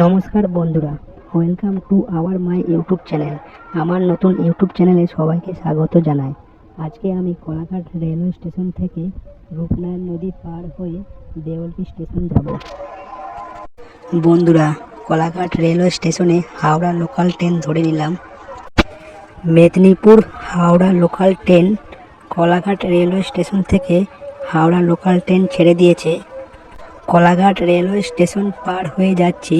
নমস্কার বন্ধুরা welcome to our my YouTube channel আমার নতুন ইউটিউব চ্যানেলে সবাইকে স্বাগত জানাই। আজকে আমি কোলাঘাট রেলওয়ে স্টেশন থেকে রূপনারায়ণ নদী পার হয়ে দেওয়ালপি স্টেশন যাব। বন্ধুরা, কোলাঘাট রেলওয়ে স্টেশনে হাওড়া লোকাল ট্রেন ধরে নিলাম। Medinipur Howrah local train Kolaghat railway station থেকে হাওড়া লোকাল ট্রেন ছেড়ে দিয়েছে। কোলাঘাট রেলওয়ে স্টেশন পার হয়ে যাচ্ছি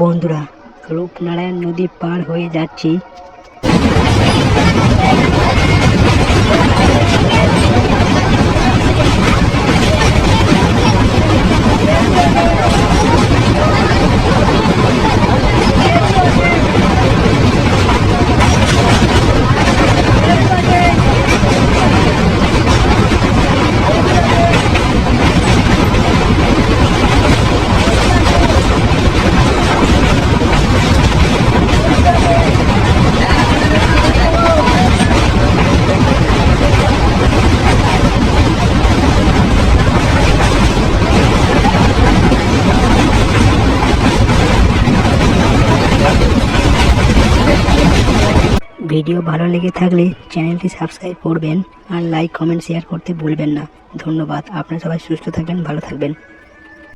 বন্ধুরা রূপনারায়ণ নদী পার হয়ে যাচ্ছি ভিডিও ভালো লেগে থাকলে চ্যানেলটি সাবস্ক্রাইব করবেন আর লাইক, কমেন্ট, শেয়ার করতে ভুলবেন না। ধন্যবাদ। আপনারা সবাই সুস্থ থাকবেন, ভালো থাকবেন।